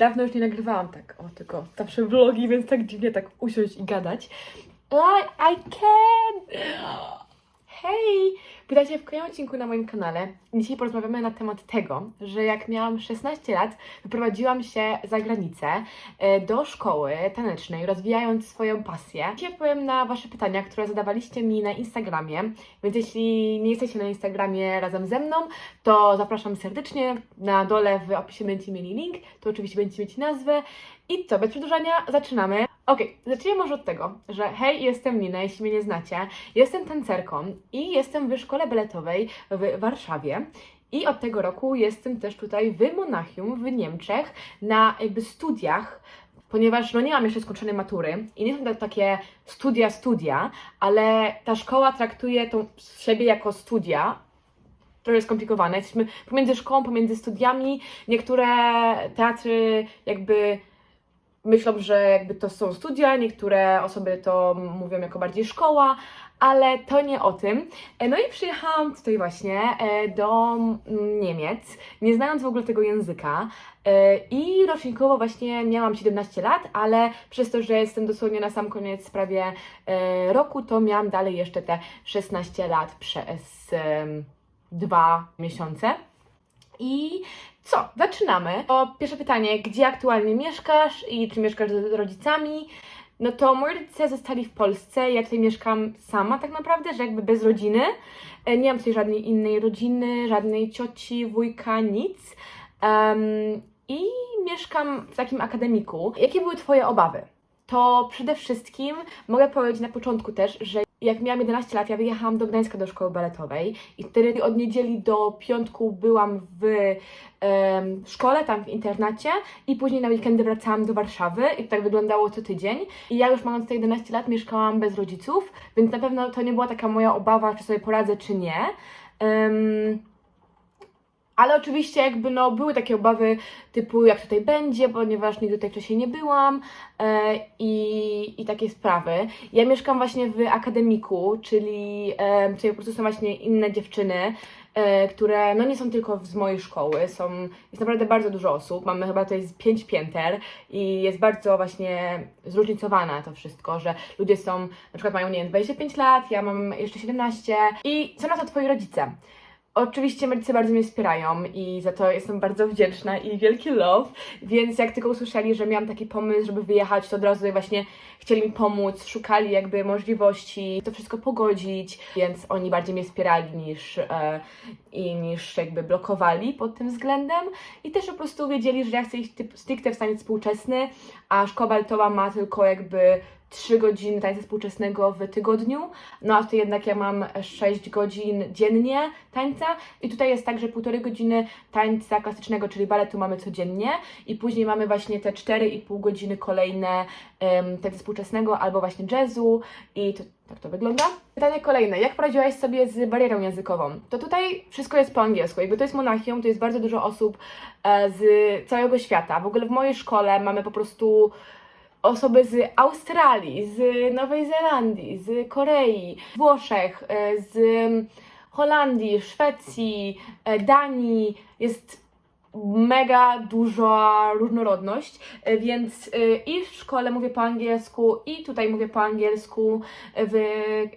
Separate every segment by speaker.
Speaker 1: Dawno już nie nagrywałam tak, o tylko zawsze vlogi, więc tak dziwnie tak usiąść i gadać. I, I can! Hej! Witajcie w kolejnym odcinku na moim kanale. Dzisiaj porozmawiamy na temat tego, że jak miałam 16 lat, wyprowadziłam się za granicę e, do szkoły tanecznej, rozwijając swoją pasję. Dzisiaj odpowiem na Wasze pytania, które zadawaliście mi na Instagramie, więc jeśli nie jesteście na Instagramie razem ze mną, to zapraszam serdecznie. Na dole w opisie będziecie mieli link, to oczywiście będziecie mieć nazwę. I co, bez przedłużania, zaczynamy. Okej, zacznijmy może od tego, że hej, jestem Nina, jeśli mnie nie znacie. Jestem tancerką i jestem w szkole baletowej w Warszawie. I od tego roku jestem też tutaj w Monachium, w Niemczech, na jakby studiach, ponieważ no nie mam jeszcze skończonej matury i nie są to takie studia, studia, ale ta szkoła traktuje tą siebie jako studia, jest skomplikowane. Jesteśmy pomiędzy szkołą, pomiędzy studiami. Niektóre teatry jakby myślą, że jakby to są studia, niektóre osoby to mówią jako bardziej szkoła, ale to nie o tym. E, No i przyjechałam tutaj właśnie e, do Niemiec, nie znając w ogóle tego języka. E, I rocznikowo właśnie miałam 17 lat, ale przez to, że jestem dosłownie na sam koniec prawie roku, to miałam dalej jeszcze te 16 lat przez dwa miesiące. I co? Zaczynamy. O pierwsze pytanie, gdzie aktualnie mieszkasz i czy mieszkasz z rodzicami? No to moi rodzice zostali w Polsce, ja tutaj mieszkam sama tak naprawdę, że jakby bez rodziny. E, Nie mam tutaj żadnej innej rodziny, żadnej cioci, wujka, nic. Em, I mieszkam w takim akademiku. Jakie były Twoje obawy? To przede wszystkim mogę powiedzieć na początku też, że jak miałam 11 lat, ja wyjechałam do Gdańska do szkoły baletowej i wtedy od niedzieli do piątku byłam w szkole, tam w internacie i później na weekendy wracałam do Warszawy i tak wyglądało co tydzień. I ja już mając te 11 lat mieszkałam bez rodziców, więc na pewno to nie była taka moja obawa, czy sobie poradzę, czy nie. Em, ale oczywiście jakby no były takie obawy typu jak tutaj będzie, ponieważ nigdy tutaj wcześniej nie byłam e, i, i takie sprawy. Ja mieszkam właśnie w akademiku, czyli e, tutaj po prostu są właśnie inne dziewczyny, e, które no nie są tylko z mojej szkoły, są, jest naprawdę bardzo dużo osób, mamy chyba tutaj z pięć pięter i jest bardzo właśnie zróżnicowane to wszystko, że ludzie są, na przykład mają, nie wiem, 25 lat, ja mam jeszcze 17 i co na to twoi rodzice? Oczywiście rodzice bardzo mnie wspierają i za to jestem bardzo wdzięczna i wielki love, więc jak tylko usłyszeli, że miałam taki pomysł, żeby wyjechać, to od razu właśnie chcieli mi pomóc, szukali jakby możliwości to wszystko pogodzić, więc oni bardziej mnie wspierali niż, e, i niż jakby blokowali pod tym względem. I też po prostu wiedzieli, że ja chcę iść typ, stricte w stanie współczesny, a szkoła baletowa ma tylko jakby 3 godziny tańca współczesnego w tygodniu, no a tutaj jednak ja mam 6 godzin dziennie tańca i tutaj jest tak, że półtorej godziny tańca klasycznego, czyli baletu mamy codziennie i później mamy właśnie te 4,5 godziny kolejne um, tańca współczesnego albo właśnie jazzu i to, tak to wygląda. Pytanie kolejne, jak poradziłaś sobie z barierą językową? To tutaj wszystko jest po angielsku, jakby to jest Monachium, to jest bardzo dużo osób e, z całego świata. W ogóle w mojej szkole mamy po prostu osoby z Australii, z Nowej Zelandii, z Korei, Włoszech, e, z Holandii, Szwecji, e, Danii. Jest mega duża różnorodność, e, więc i w szkole mówię po angielsku, i tutaj mówię po angielsku w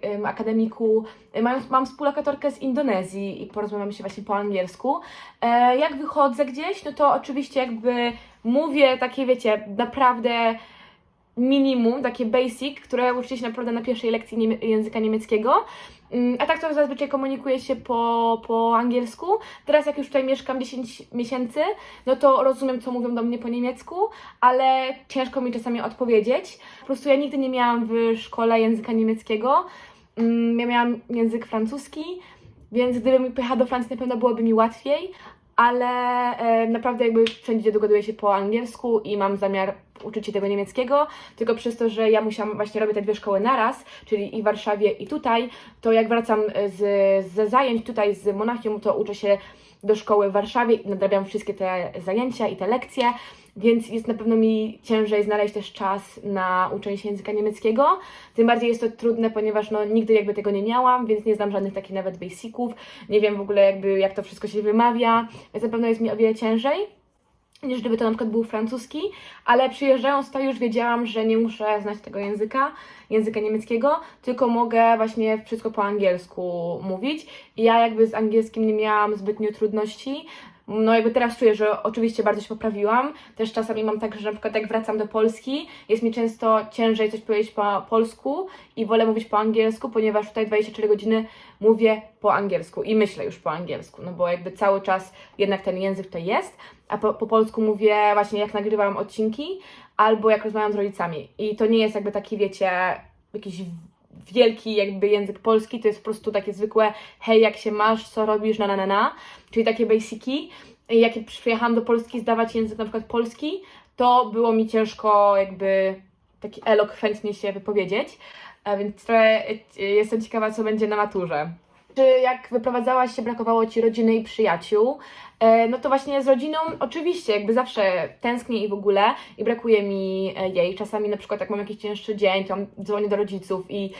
Speaker 1: em, akademiku. Mam, mam współlokatorkę z Indonezji i porozmawiamy się właśnie po angielsku. Jak wychodzę gdzieś, no to oczywiście jakby mówię takie, wiecie, naprawdę minimum, takie basic, które uczycie się naprawdę na pierwszej lekcji niemie- języka niemieckiego. Mm, A tak to zazwyczaj komunikuję się po, po angielsku. Teraz jak już tutaj mieszkam 10 miesięcy, no to rozumiem, co mówią do mnie po niemiecku, ale ciężko mi czasami odpowiedzieć. Po prostu ja nigdy nie miałam w szkole języka niemieckiego. Mm, Ja miałam język francuski, więc gdybym pojechała do Francji, na pewno byłoby mi łatwiej, ale e, naprawdę jakby wszędzie dogaduję się po angielsku i mam zamiar uczyć się tego niemieckiego, tylko przez to, że ja musiałam właśnie robić te dwie szkoły naraz, czyli i w Warszawie i tutaj, to jak wracam z, ze zajęć tutaj z Monachium, to uczę się do szkoły w Warszawie i nadrabiam wszystkie te zajęcia i te lekcje, więc jest na pewno mi ciężej znaleźć też czas na uczenie się języka niemieckiego. Tym bardziej jest to trudne, ponieważ no, nigdy jakby tego nie miałam, więc nie znam żadnych takich nawet basiców. Nie wiem w ogóle jakby jak to wszystko się wymawia, więc na pewno jest mi o wiele ciężej. niż gdyby to na przykład był francuski, ale przyjeżdżając tutaj już wiedziałam, że nie muszę znać tego języka, języka niemieckiego, tylko mogę właśnie wszystko po angielsku mówić. I ja jakby z angielskim nie miałam zbytnio trudności. No jakby teraz czuję, że oczywiście bardzo się poprawiłam. Też czasami mam tak, że na przykład jak wracam do Polski, jest mi często ciężej coś powiedzieć po polsku i wolę mówić po angielsku, ponieważ tutaj 24 godziny mówię po angielsku i myślę już po angielsku, no bo jakby cały czas jednak ten język tutaj jest, a po, po polsku mówię właśnie jak nagrywam odcinki albo jak rozmawiam z rodzicami. I to nie jest jakby taki, wiecie, jakiś wielki jakby język polski, to jest po prostu takie zwykłe hej, jak się masz, co robisz, na na na na, czyli takie basiki. Jak przyjechałam do Polski zdawać język na przykład polski, to było mi ciężko jakby taki elokwentnie się wypowiedzieć, a więc trochę e, jestem ciekawa, co będzie na maturze. Czy jak wyprowadzałaś się, brakowało Ci rodziny i przyjaciół? E, No to właśnie z rodziną oczywiście, jakby zawsze tęsknię i w ogóle i brakuje mi e, jej. Czasami na przykład jak mam jakiś cięższy dzień, to dzwonię do rodziców i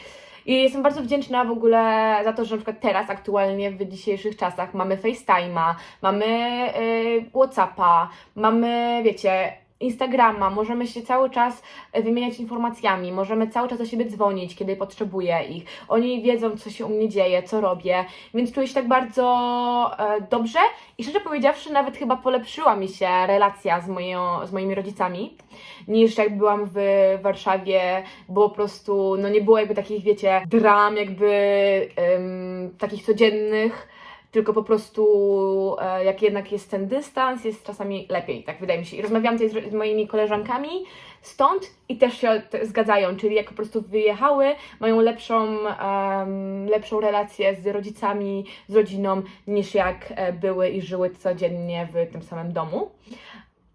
Speaker 1: i jestem bardzo wdzięczna w ogóle za to, że na przykład teraz, aktualnie w dzisiejszych czasach mamy FaceTime'a, mamy y, Whatsappa, mamy, wiecie, Instagrama, możemy się cały czas e, wymieniać informacjami, możemy cały czas do siebie dzwonić, kiedy potrzebuję ich. Oni wiedzą, co się u mnie dzieje, co robię, więc czuję się tak bardzo e, dobrze. I szczerze powiedziawszy, nawet chyba polepszyła mi się relacja z, moją, z moimi rodzicami, niż jak byłam w Warszawie, bo po prostu, no nie było jakby takich, wiecie, dram jakby takich codziennych, tylko po prostu e, jak jednak jest ten dystans, jest czasami lepiej, tak wydaje mi się. I rozmawiałam tutaj z, moimi koleżankami stąd i też się zgadzają, czyli jak po prostu wyjechały, mają lepszą, em, lepszą relację z rodzicami, z rodziną, niż jak e, były i żyły codziennie w tym samym domu.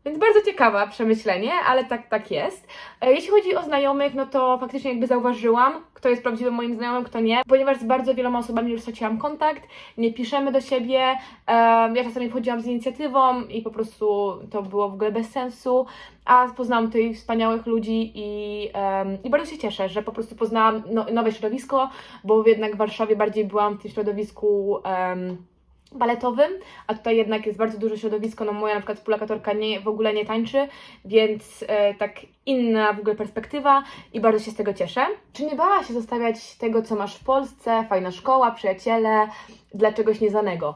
Speaker 1: Więc bardzo ciekawe przemyślenie, ale tak, tak jest. E, Jeśli chodzi o znajomych, no to faktycznie jakby zauważyłam, kto jest prawdziwym moim znajomym, kto nie, ponieważ z bardzo wieloma osobami już straciłam kontakt, nie piszemy do siebie. Ja czasami wchodziłam z inicjatywą i po prostu to było w ogóle bez sensu, a poznałam tutaj wspaniałych ludzi i, i bardzo się cieszę, że po prostu poznałam no, nowe środowisko, bo jednak w Warszawie bardziej byłam w tym środowisku. em, baletowym, a tutaj jednak jest bardzo duże środowisko, no moja na przykład współlokatorka nie, w ogóle nie tańczy, więc e, tak inna w ogóle perspektywa i bardzo się z tego cieszę. Czy nie bałaś się zostawiać tego, co masz w Polsce, fajna szkoła, przyjaciele, dla czegoś nieznanego?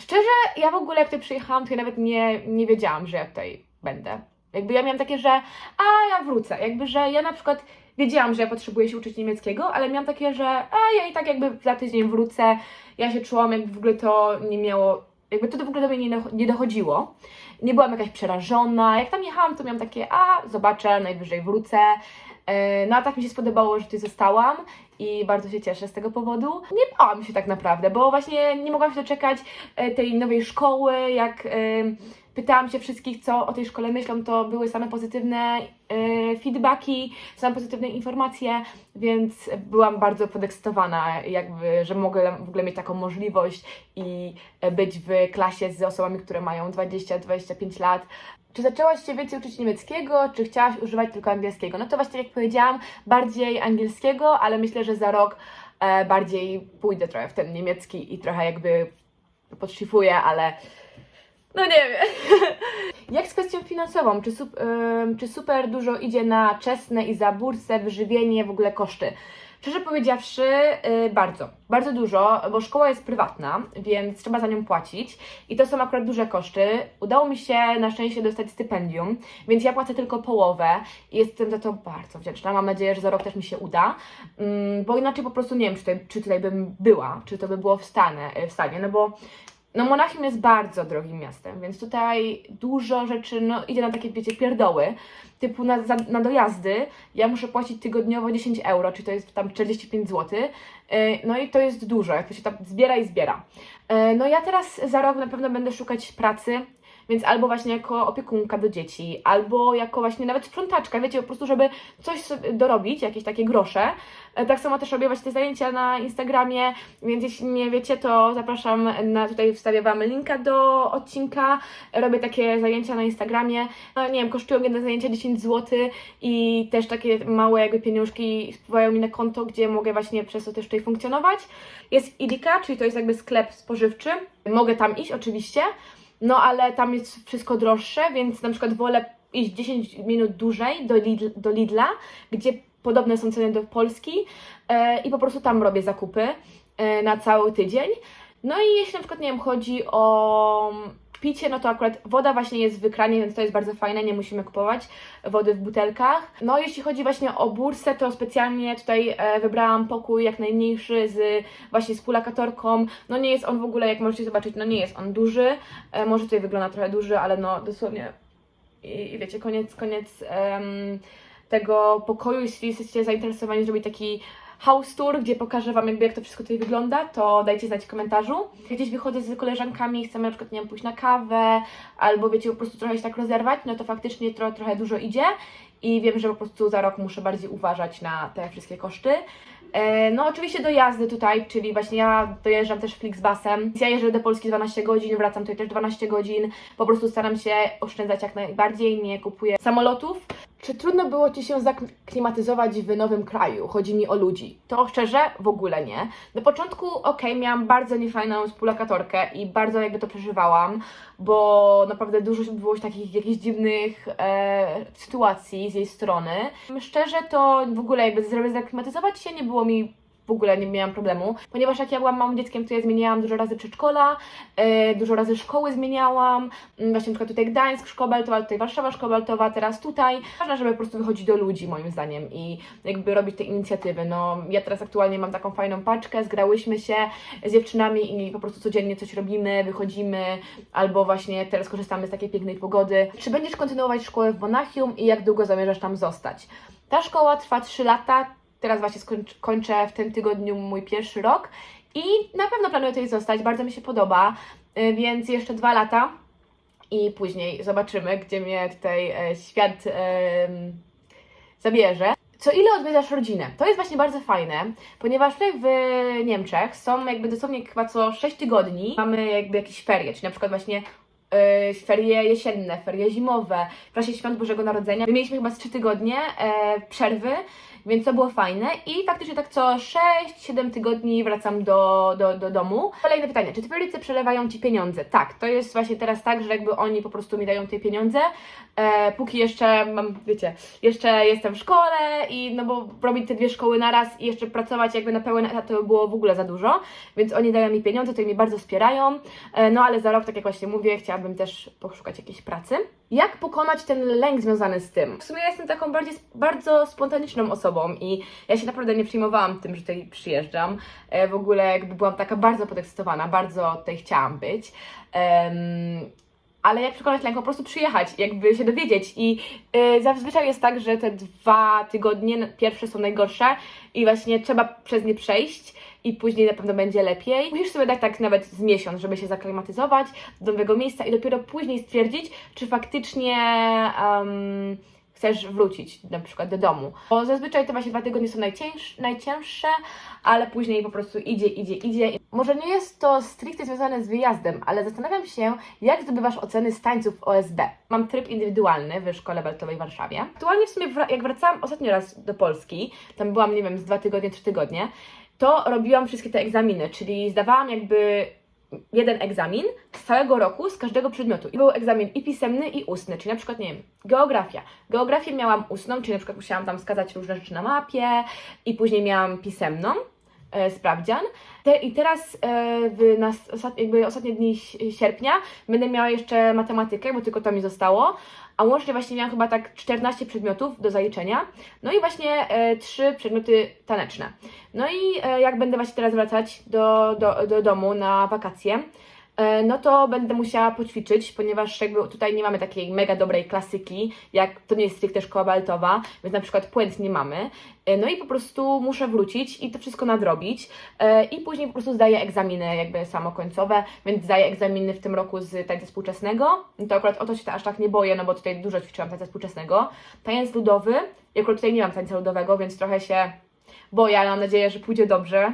Speaker 1: Szczerze, ja w ogóle jak tutaj przyjechałam, to ja nawet nie, nie wiedziałam, że ja tutaj będę. Jakby ja miałam takie, że a ja wrócę, jakby, że ja na przykład wiedziałam, że ja potrzebuję się uczyć niemieckiego, ale miałam takie, że a ja i tak jakby za tydzień wrócę, ja się czułam, jakby w ogóle to nie miało, jakby to w ogóle do mnie nie, nie dochodziło. Nie byłam jakaś przerażona. Jak tam jechałam, to miałam takie, a zobaczę, najwyżej wrócę. Yy, No a tak mi się spodobało, że tutaj zostałam i bardzo się cieszę z tego powodu. Nie bałam się tak naprawdę, bo właśnie nie mogłam się doczekać e, tej nowej szkoły, jak e, pytałam się wszystkich, co o tej szkole myślą, to były same pozytywne e, feedbacki, same pozytywne informacje, więc byłam bardzo podekscytowana, jakby, że mogę w ogóle mieć taką możliwość i być w klasie z osobami, które mają 20-25 lat. Czy zaczęłaś się więcej uczyć niemieckiego, czy chciałaś używać tylko angielskiego? No to właśnie, jak powiedziałam, bardziej angielskiego, ale myślę, że za rok e, bardziej pójdę trochę w ten niemiecki i trochę jakby podszlifuję, ale no nie wiem. Jak z kwestią finansową? Czy, ym, czy super dużo idzie na czesne i za bursę, wyżywienie, w ogóle koszty? Szczerze powiedziawszy, y, bardzo, bardzo dużo, bo szkoła jest prywatna, więc trzeba za nią płacić i to są akurat duże koszty. Udało mi się na szczęście dostać stypendium, więc ja płacę tylko połowę i jestem za to bardzo wdzięczna. Mam nadzieję, że za rok też mi się uda, Ym, bo inaczej po prostu nie wiem, czy tutaj, czy tutaj bym była, czy to by było w, stanie, w stanie, no bo no Monachium jest bardzo drogim miastem, więc tutaj dużo rzeczy no, idzie na takie, wiecie, pierdoły, typu na, za, na dojazdy. Ja muszę płacić tygodniowo 10 euro, czy to jest tam 45 zł, no i to jest dużo, jak to się tam zbiera i zbiera. Yy, No ja teraz za rok na pewno będę szukać pracy, więc albo właśnie jako opiekunka do dzieci, albo jako właśnie nawet sprzątaczka, wiecie, po prostu, żeby coś sobie dorobić, jakieś takie grosze. E, Tak samo też robię właśnie te zajęcia na Instagramie, więc jeśli nie wiecie, to zapraszam, na, tutaj wstawię Wam linka do odcinka. Robię takie zajęcia na Instagramie, no nie wiem, kosztują jedne zajęcia 10 zł i też takie małe jakby pieniążki wpływają mi na konto, gdzie mogę właśnie przez to też tutaj funkcjonować. Jest Idika, czyli to jest jakby sklep spożywczy, mogę tam iść oczywiście, no ale tam jest wszystko droższe, więc na przykład wolę iść 10 minut dłużej do, Lidl, do Lidla, gdzie podobne są ceny do Polski e, i po prostu tam robię zakupy e, na cały tydzień. No i jeśli na przykład, nie wiem, chodzi o picie, no to akurat woda właśnie jest w wykranie, więc to jest bardzo fajne, nie musimy kupować wody w butelkach. No jeśli chodzi właśnie o bursę, to specjalnie tutaj e, wybrałam pokój jak najmniejszy z właśnie z pulakatorką. No nie jest on w ogóle, jak możecie zobaczyć, no nie jest on duży. E, może tutaj wygląda trochę duży, ale no dosłownie i, i wiecie, koniec, koniec tego pokoju. Jeśli jesteście zainteresowani zrobić taki house tour, gdzie pokażę Wam jakby jak to wszystko tutaj wygląda, to dajcie znać w komentarzu. Jak gdzieś wychodzę z koleżankami chcemy na przykład, nie wiem, pójść na kawę, albo wiecie, po prostu trochę się tak rozerwać, no to faktycznie tro, trochę dużo idzie i wiem, że po prostu za rok muszę bardziej uważać na te wszystkie koszty. E, No oczywiście dojazdy tutaj, czyli właśnie ja dojeżdżam też Flixbusem. Ja jeżdżę do Polski 12 godzin, wracam tutaj też 12 godzin. Po prostu staram się oszczędzać jak najbardziej, nie kupuję samolotów. Czy trudno było Ci się zaklimatyzować w nowym kraju? Chodzi mi o ludzi. To szczerze, w ogóle nie. Na początku, okej, miałam bardzo niefajną współlokatorkę i bardzo jakby to przeżywałam, bo naprawdę dużo było takich jakichś dziwnych e, sytuacji z jej strony. Szczerze, to w ogóle jakby zaklimatyzować się nie było mi w ogóle nie miałam problemu, ponieważ jak ja byłam małym dzieckiem, to ja zmieniałam dużo razy przedszkola, e, dużo razy szkoły zmieniałam, Mm, właśnie na przykład tutaj Gdańsk, Szkoła Baltowa, tutaj Warszawa, Szkoła Baltowa, teraz tutaj. Ważne, żeby po prostu wychodzić do ludzi moim zdaniem i jakby robić te inicjatywy. No ja teraz aktualnie mam taką fajną paczkę, zgrałyśmy się z dziewczynami i po prostu codziennie coś robimy, wychodzimy, albo właśnie teraz korzystamy z takiej pięknej pogody. Czy będziesz kontynuować szkołę w Monachium i jak długo zamierzasz tam zostać? Ta szkoła trwa 3 lata, teraz właśnie kończę w tym tygodniu mój pierwszy rok i na pewno planuję tutaj zostać, bardzo mi się podoba, y, więc jeszcze dwa lata i później zobaczymy, gdzie mnie tutaj e, świat zabierze. Co ile odwiedzasz rodzinę? To jest właśnie bardzo fajne, ponieważ tutaj w Niemczech są jakby dosłownie chyba co 6 tygodni mamy jakby jakieś ferie, czyli na przykład właśnie e, ferie jesienne, ferie zimowe, w czasie świąt Bożego Narodzenia. My mieliśmy chyba z 3 tygodnie e, przerwy, więc to było fajne i faktycznie tak co 6-7 tygodni wracam do, do, do domu. Kolejne pytanie, czy rodzice przelewają Ci pieniądze? Tak, to jest właśnie teraz tak, że jakby oni po prostu mi dają te pieniądze, e, póki jeszcze mam, wiecie, jeszcze jestem w szkole i no bo robić te dwie szkoły naraz i jeszcze pracować jakby na pełen etat to by było w ogóle za dużo, więc oni dają mi pieniądze, to mnie bardzo wspierają, e, no ale za rok, tak jak właśnie mówię, chciałabym też poszukać jakiejś pracy. Jak pokonać ten lęk związany z tym? W sumie ja jestem taką bardziej, bardzo spontaniczną osobą i ja się naprawdę nie przejmowałam tym, że tutaj przyjeżdżam. E, w ogóle jakby byłam taka bardzo podekscytowana, bardzo tutaj chciałam być. Ale jak przekonać lęk, po prostu przyjechać, jakby się dowiedzieć. I y, zazwyczaj jest tak, że te dwa tygodnie pierwsze są najgorsze i właśnie trzeba przez nie przejść i później na pewno będzie lepiej. Musisz sobie dać tak nawet z miesiąc, żeby się zaklimatyzować do nowego miejsca i dopiero później stwierdzić, czy faktycznie um, chcesz wrócić na przykład do domu. Bo zazwyczaj te właśnie dwa tygodnie są najcięż, najcięższe, ale później po prostu idzie, idzie, idzie. Może nie jest to stricte związane z wyjazdem, ale zastanawiam się, jak zdobywasz oceny z tańców OSB. Mam tryb indywidualny w Szkole Baltowej w Warszawie. Aktualnie w sumie, jak wracałam ostatni raz do Polski, tam byłam, nie wiem, z dwa tygodnie, trzy tygodnie, to robiłam wszystkie te egzaminy, czyli zdawałam jakby jeden egzamin z całego roku, z każdego przedmiotu. I był egzamin i pisemny, i ustny, czyli na przykład, nie wiem, geografia. Geografię miałam ustną, czyli na przykład musiałam tam wskazać różne rzeczy na mapie i później miałam pisemną, sprawdzian. Te, I teraz e, w, na s- ostat, jakby ostatnie dni sierpnia będę miała jeszcze matematykę, bo tylko to mi zostało, a łącznie właśnie miałam chyba tak 14 przedmiotów do zaliczenia, no i właśnie e, trzy przedmioty taneczne. No i e, jak będę właśnie teraz wracać do, do, do domu na wakacje, e, no to będę musiała poćwiczyć, ponieważ jakby tutaj nie mamy takiej mega dobrej klasyki, jak to nie jest stricte szkoła baltowa, więc na przykład puent nie mamy. E, No i po prostu muszę wrócić i to wszystko nadrobić e, i później po prostu zdaję egzaminy jakby samokońcowe, więc zdaję egzaminy w tym roku z tańca współczesnego. To akurat o to się aż tak nie boję, no bo tutaj dużo ćwiczyłam tańca współczesnego. Taniec ludowy, ja akurat tutaj nie mam tańca ludowego, więc trochę się boję, ale mam nadzieję, że pójdzie dobrze.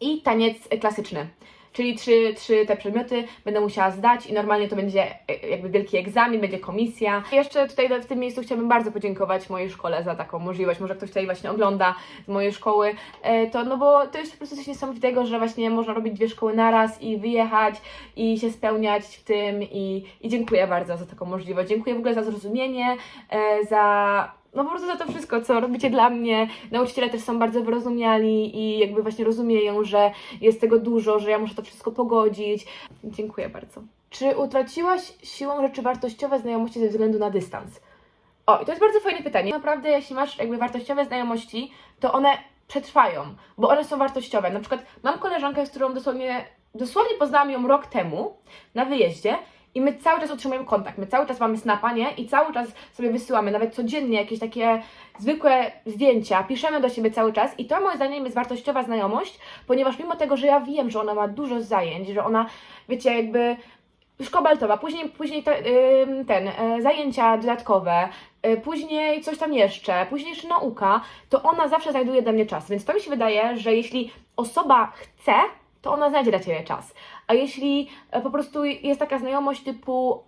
Speaker 1: I taniec klasyczny, czyli trzy, trzy te przedmioty będę musiała zdać i normalnie to będzie e, jakby wielki egzamin, będzie komisja. Jeszcze tutaj w tym miejscu chciałabym bardzo podziękować mojej szkole za taką możliwość, może ktoś tutaj właśnie ogląda z mojej szkoły, e, to no bo to jest po prostu coś niesamowitego, że właśnie można robić dwie szkoły naraz i wyjechać i się spełniać w tym i, i dziękuję bardzo za taką możliwość. Dziękuję w ogóle za zrozumienie, e, za no po prostu za to wszystko, co robicie dla mnie. Nauczyciele też są bardzo wyrozumiali i jakby właśnie rozumieją, że jest tego dużo, że ja muszę to wszystko pogodzić. Dziękuję bardzo. Czy utraciłaś siłą rzeczy wartościowe znajomości ze względu na dystans? O, i to jest bardzo fajne pytanie. Naprawdę, jeśli masz jakby wartościowe znajomości, to one przetrwają, bo one są wartościowe. Na przykład mam koleżankę, z którą dosłownie, dosłownie poznałam ją rok temu na wyjeździe i my cały czas utrzymujemy kontakt, my cały czas mamy snapa, nie? I cały czas sobie wysyłamy, nawet codziennie jakieś takie zwykłe zdjęcia, piszemy do siebie cały czas i to moim zdaniem jest wartościowa znajomość, ponieważ mimo tego, że ja wiem, że ona ma dużo zajęć, że ona, wiecie, jakby szkoła baletowa, później, później te, ym, ten, y, zajęcia dodatkowe, y, później coś tam jeszcze, później jeszcze nauka, to ona zawsze znajduje dla mnie czas. Więc to mi się wydaje, że jeśli osoba chce, to ona znajdzie dla Ciebie czas. A jeśli e, po prostu jest taka znajomość typu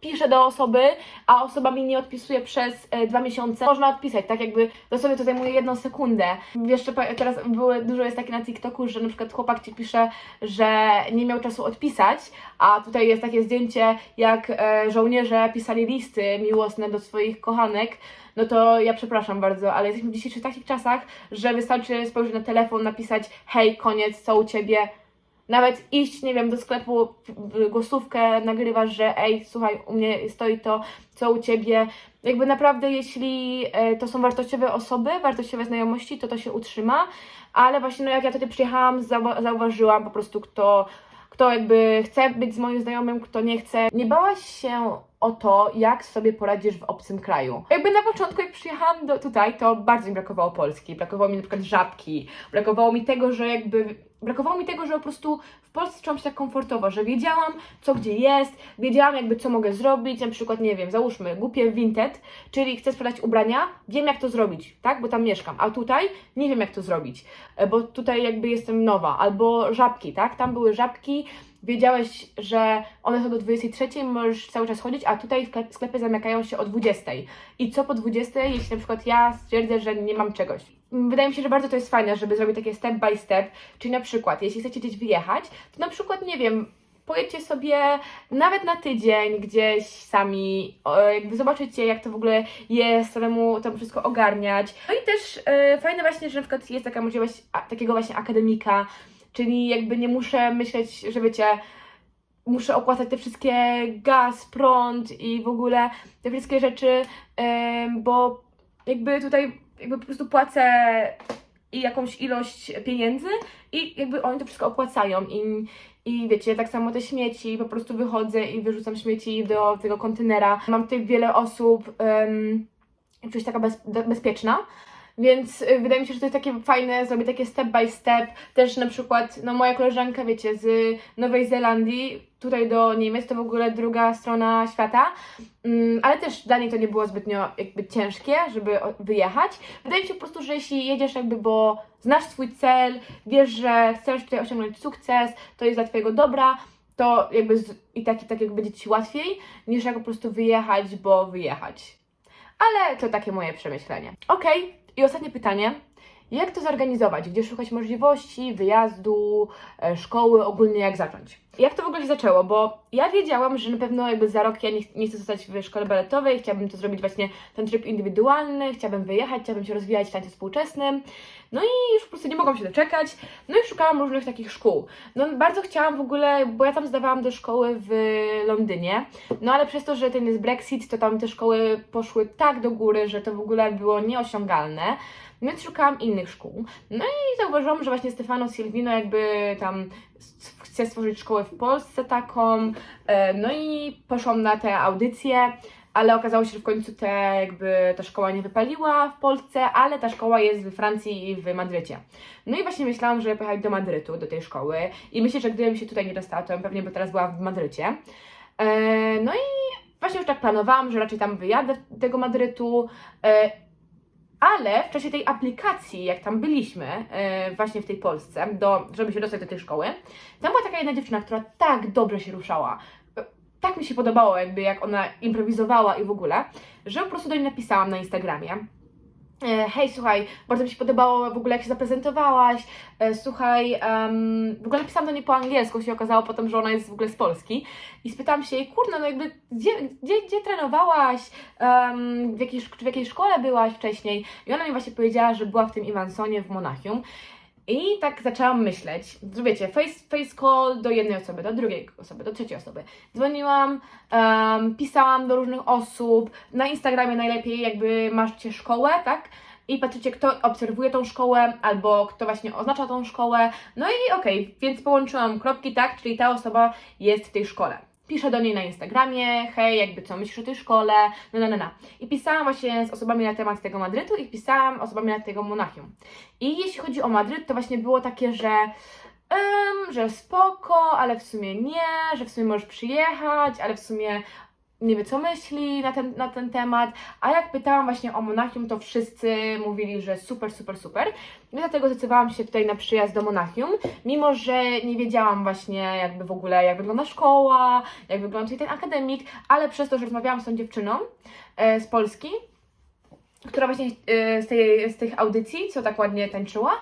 Speaker 1: piszę do osoby, a osoba mi nie odpisuje przez e, dwa miesiące, można odpisać, tak jakby dosłownie to zajmuje jedną sekundę. Jeszcze teraz były, dużo jest takie na TikToku, że na przykład chłopak Ci pisze, że nie miał czasu odpisać, a tutaj jest takie zdjęcie, jak e, żołnierze pisali listy miłosne do swoich kochanek, no to ja przepraszam bardzo, ale jesteśmy w dzisiejszych takich czasach, że wystarczy spojrzeć na telefon, napisać hej, koniec, co u Ciebie, nawet iść, nie wiem, do sklepu, głosówkę nagrywasz, że ej, słuchaj, u mnie stoi to, co u ciebie. Jakby naprawdę, jeśli e, to są wartościowe osoby, wartościowe znajomości, to to się utrzyma, ale właśnie no, jak ja tutaj przyjechałam, zauwa- zauważyłam po prostu, kto, kto jakby chce być z moim znajomym, kto nie chce. Nie bałaś się o to, jak sobie poradzisz w obcym kraju. Jakby na początku, jak przyjechałam do, tutaj, to bardzo mi brakowało Polski. Brakowało mi na przykład żabki, brakowało mi tego, że jakby brakowało mi tego, że po prostu w Polsce czułam się tak komfortowo, że wiedziałam, co gdzie jest, wiedziałam jakby, co mogę zrobić, na przykład, nie wiem, załóżmy, głupie Vinted, czyli chcę sprzedać ubrania, wiem jak to zrobić, tak, bo tam mieszkam, a tutaj nie wiem jak to zrobić, e, bo tutaj jakby jestem nowa, albo żabki, tak, tam były żabki, wiedziałeś, że one są do 23, możesz cały czas chodzić, a tutaj sklep- sklepy zamykają się o 20. I co po 20, jeśli na przykład ja stwierdzę, że nie mam czegoś? Wydaje mi się, że bardzo to jest fajne, żeby zrobić takie step by step, czyli na przykład, jeśli chcecie gdzieś wyjechać, to na przykład, nie wiem, pojedźcie sobie nawet na tydzień gdzieś sami, jakby zobaczycie, jak to w ogóle jest, samemu to wszystko ogarniać. No i też e, fajne właśnie, że na przykład jest taka możliwość a, takiego właśnie akademika, czyli jakby nie muszę myśleć, że wiecie, muszę opłacać te wszystkie gaz, prąd i w ogóle te wszystkie rzeczy, bo jakby tutaj jakby po prostu płacę i jakąś ilość pieniędzy i jakby oni to wszystko opłacają i, i wiecie, tak samo te śmieci, po prostu wychodzę i wyrzucam śmieci do tego kontenera. Mam tutaj wiele osób, um, się taka bez, bezpieczna. Więc y, wydaje mi się, że to jest takie fajne, zrobić takie step by step. Też na przykład, no moja koleżanka, wiecie, z Nowej Zelandii, tutaj do Niemiec, to w ogóle druga strona świata, mm, ale też dla niej to nie było zbytnio jakby ciężkie, żeby wyjechać. Wydaje mi się po prostu, że jeśli jedziesz jakby, bo znasz swój cel, wiesz, że chcesz tutaj osiągnąć sukces, to jest dla Twojego dobra, to jakby z, i tak, i tak jakby będzie Ci łatwiej, niż jak po prostu wyjechać, bo wyjechać. Ale to takie moje przemyślenie. Okej, i ostatnie pytanie. Jak to zorganizować? Gdzie szukać możliwości, wyjazdu, e, szkoły, ogólnie jak zacząć? Jak to w ogóle się zaczęło? Bo ja wiedziałam, że na pewno jakby za rok ja nie, ch- nie chcę zostać w szkole baletowej, chciałabym to zrobić właśnie ten tryb indywidualny, chciałabym wyjechać, chciałabym się rozwijać w tańcu współczesnym. No i już po prostu nie mogłam się doczekać. No i szukałam różnych takich szkół. No bardzo chciałam w ogóle, bo ja tam zdawałam do szkoły w Londynie, no ale przez to, że ten jest Brexit, to tam te szkoły poszły tak do góry, że to w ogóle było nieosiągalne. Więc szukałam innych szkół. No i zauważyłam, że właśnie Stefano Silvino jakby tam chce stworzyć szkołę w Polsce taką. E, No i poszłam na te audycje, ale okazało się, że w końcu te, jakby ta szkoła nie wypaliła w Polsce, ale ta szkoła jest we Francji i w Madrycie. No i właśnie myślałam, żeby pojechać do Madrytu, do tej szkoły. I myślę, że gdybym się tutaj nie dostała, to pewnie by teraz była w Madrycie. E, No i właśnie już tak planowałam, że raczej tam wyjadę do tego Madrytu. E, Ale w czasie tej aplikacji, jak tam byliśmy, e, właśnie w tej Polsce, do, żeby się dostać do tej szkoły, tam była taka jedna dziewczyna, która tak dobrze się ruszała. E, Tak mi się podobało, jakby jak ona improwizowała i w ogóle, że po prostu do niej napisałam na Instagramie. E, Hej, słuchaj, bardzo mi się podobało w ogóle, jak się zaprezentowałaś. E, Słuchaj, em, w ogóle napisałam do niej po angielsku, się okazało potem, że ona jest w ogóle z Polski. I spytałam się jej, kurna, no jakby, gdzie, gdzie, gdzie trenowałaś? Em, w, jakiej, szk- w jakiej szkole byłaś wcześniej? I ona mi właśnie powiedziała, że była w tym Iwansonie w Monachium. I tak zaczęłam myśleć, wiecie, face, face call do jednej osoby, do drugiej osoby, do trzeciej osoby. Dzwoniłam, em, pisałam do różnych osób, na Instagramie najlepiej jakby macie szkołę, tak? I patrzycie, kto obserwuje tą szkołę, albo kto właśnie oznacza tą szkołę. No i okej, więc połączyłam kropki, tak? Czyli ta osoba jest w tej szkole. Piszę do niej na Instagramie, hej, jakby co myślisz o tej szkole, no, no, no, no. I pisałam właśnie z osobami na temat tego Madrytu i pisałam osobami na tego Monachium. I jeśli chodzi o Madryt, to właśnie było takie, że em, że spoko, ale w sumie nie, że w sumie możesz przyjechać, ale w sumie nie wie co myśli na ten, na ten temat. A jak pytałam właśnie o Monachium, to wszyscy mówili, że super, super, super. I dlatego zdecydowałam się tutaj na przyjazd do Monachium, mimo że nie wiedziałam właśnie jakby w ogóle jak wygląda szkoła, jak wygląda tutaj ten akademik, ale przez to, że rozmawiałam z tą dziewczyną e, z Polski, która właśnie e, z, tej, z tych audycji, co tak ładnie tańczyła,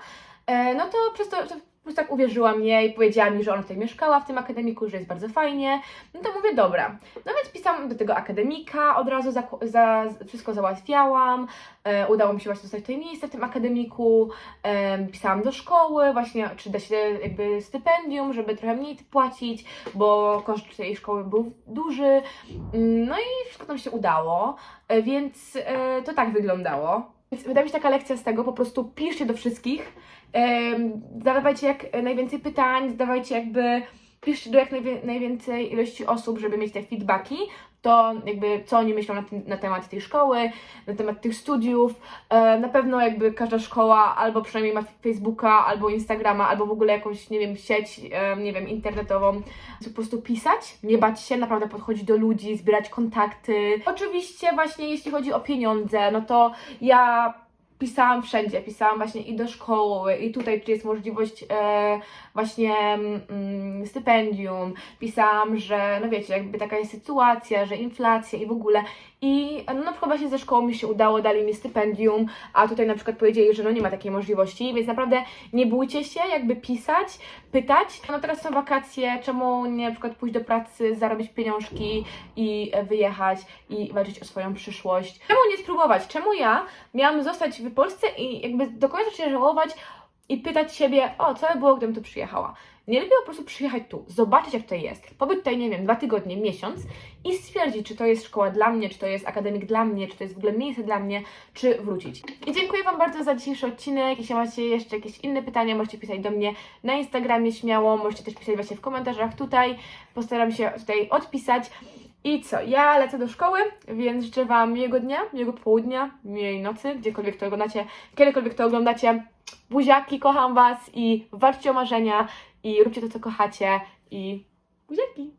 Speaker 1: e, no to przez to, to prostu tak uwierzyłam jej, powiedziała mi, że ona tutaj mieszkała w tym akademiku, że jest bardzo fajnie. No to mówię, dobra. No więc pisałam do tego akademika, od razu za, za, wszystko załatwiałam. E, udało mi się właśnie dostać tutaj miejsce w tym akademiku. E, pisałam do szkoły, właśnie czy da się jakby stypendium, żeby trochę mniej płacić, bo koszt tej szkoły był duży. Mm, No i wszystko nam się udało, e, więc e, to tak wyglądało. Więc wydaje mi się taka lekcja z tego, po prostu piszcie do wszystkich, zadawajcie jak najwięcej pytań, zadawajcie jakby, piszcie do jak najwięcej ilości osób, żeby mieć te feedbacki, to jakby co oni myślą na, tym, na temat tej szkoły, na temat tych studiów. E, na pewno jakby każda szkoła albo przynajmniej ma Facebooka, albo Instagrama, albo w ogóle jakąś, nie wiem, sieć, e, nie wiem, internetową. Po prostu pisać, nie bać się, naprawdę podchodzić do ludzi, zbierać kontakty. Oczywiście właśnie jeśli chodzi o pieniądze, no to ja pisałam wszędzie, pisałam właśnie i do szkoły, i tutaj, czy jest możliwość e, właśnie mm, stypendium. Pisałam, że no wiecie, jakby taka jest sytuacja, że inflacja i w ogóle. I no na przykład właśnie ze szkołą mi się udało, dali mi stypendium, a tutaj na przykład powiedzieli, że no nie ma takiej możliwości, więc naprawdę nie bójcie się jakby pisać, pytać. No teraz są wakacje, czemu nie na przykład pójść do pracy, zarobić pieniążki i wyjechać i walczyć o swoją przyszłość. Czemu nie spróbować? Czemu ja miałam zostać w Polsce i jakby do końca się żałować i pytać siebie, o, co by było, gdybym tu przyjechała? Nie lepiej po prostu przyjechać tu, zobaczyć jak to jest, pobyć tutaj, nie wiem, dwa tygodnie, miesiąc i stwierdzić, czy to jest szkoła dla mnie, czy to jest akademik dla mnie, czy to jest w ogóle miejsce dla mnie, czy wrócić. I dziękuję Wam bardzo za dzisiejszy odcinek. Jeśli macie jeszcze jakieś inne pytania, możecie pisać do mnie na Instagramie śmiało, możecie też pisać właśnie w komentarzach tutaj. Postaram się tutaj odpisać. I co? Ja lecę do szkoły, więc życzę Wam miłego dnia, miłego południa, miłej nocy, gdziekolwiek to oglądacie, kiedykolwiek to oglądacie. Buziaki, kocham Was i walczcie o marzenia i róbcie to, co kochacie i buziaki!